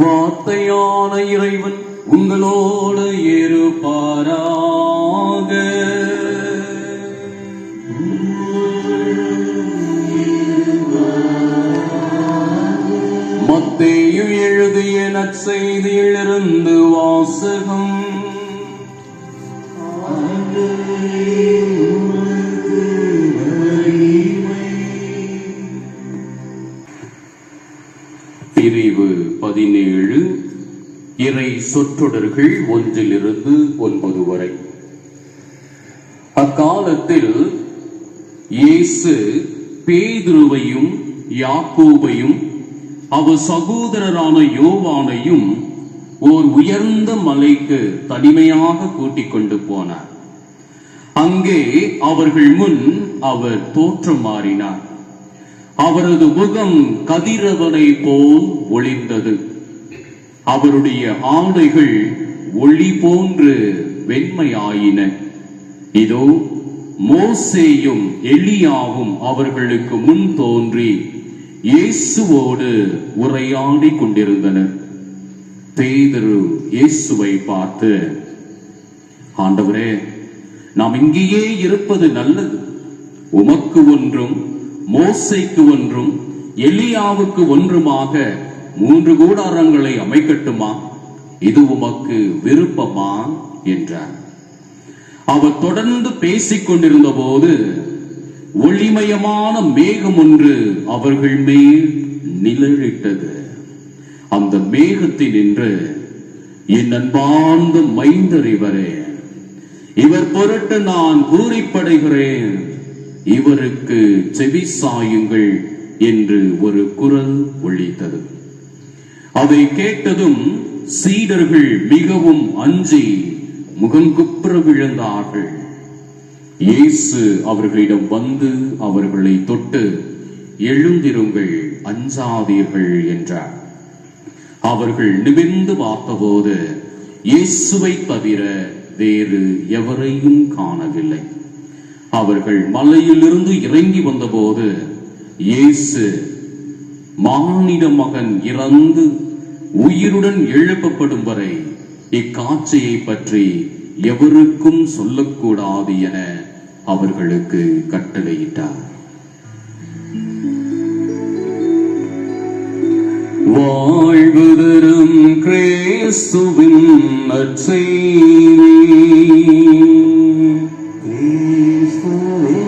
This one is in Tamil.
வார்த்தையான இறைவன் உங்களோடு இருப்பாராக மத்தேயு எழுதிய நற்செய்தியிலிருந்து வாசகம். பதினேழு இறை சொற்றொடர்கள் ஒன்றிலிருந்து ஒன்பது வரை. அக்காலத்தில் இயேசு பேதுருவையும் யாக்கோபையும் அவர் சகோதரரான யோவானையும் ஓர் உயர்ந்த மலைக்கு தனிமையாக கூட்டிக் கொண்டு போனார். அங்கே அவர்கள் முன் அவர் தோற்றம் மாறினார் அவரது முகம் கதிரவனை போல் ஒளிந்தது அவருடைய ஆடைகள் ஒளி போன்று வெண்மையாயின. இதோ மோசேயும் எலியாவும் அவர்களுக்கு முன் தோன்றி இயேசுவோடு உரையாடி கொண்டிருந்தனர். பேதரு இயேசுவை பார்த்து ஆண்டவரே நாம் இங்கேயே இருப்பது நல்லது. உமக்கு ஒன்றும் மோசைக்கு ஒன்றும் எலியாவுக்கு ஒன்றுமாக மூன்று கூடாரங்களை அமைக்கட்டுமா? இது உமக்கு விருப்பமா? என்றார். அவர் தொடர்ந்து பேசிக் கொண்டிருந்த போது ஒளிமயமான மேகம் ஒன்று அவர்கள் மேல் நிழலிட்டது. அந்த மேகத்தில் நின்று என் அன்பார்ந்த மைந்தர் இவரே இவர் பொருட்டு நான் பூரிப்படைகிறேன் இவருக்கு செவி சாயுங்கள் என்று ஒரு குரல் ஒழித்தது அதை கேட்டதும் சீடர்கள் மிகவும் அஞ்சி முகங்குப்புற விழுந்தார்கள். இயேசு அவர்களிடம் வந்து அவர்களை தொட்டு எழுந்திருங்கள் அஞ்சாதீர்கள் என்றார். அவர்கள் நிமிர்ந்து பார்த்தபோது இயேசுவை தவிர வேறு எவரையும் காணவில்லை. அவர்கள் மலையிலிருந்து இறங்கி வந்தபோது இயேசு மானிட மகன் இறந்து உயிருடன் எழுப்பப்படும் வரை இக்காட்சியை பற்றி எவருக்கும் சொல்லக்கூடாது என அவர்களுக்கு கட்டளையிட்டார். வாழ்வு தரும் கிறிஸ்துவின் நற்செய்தி. Hum, hum.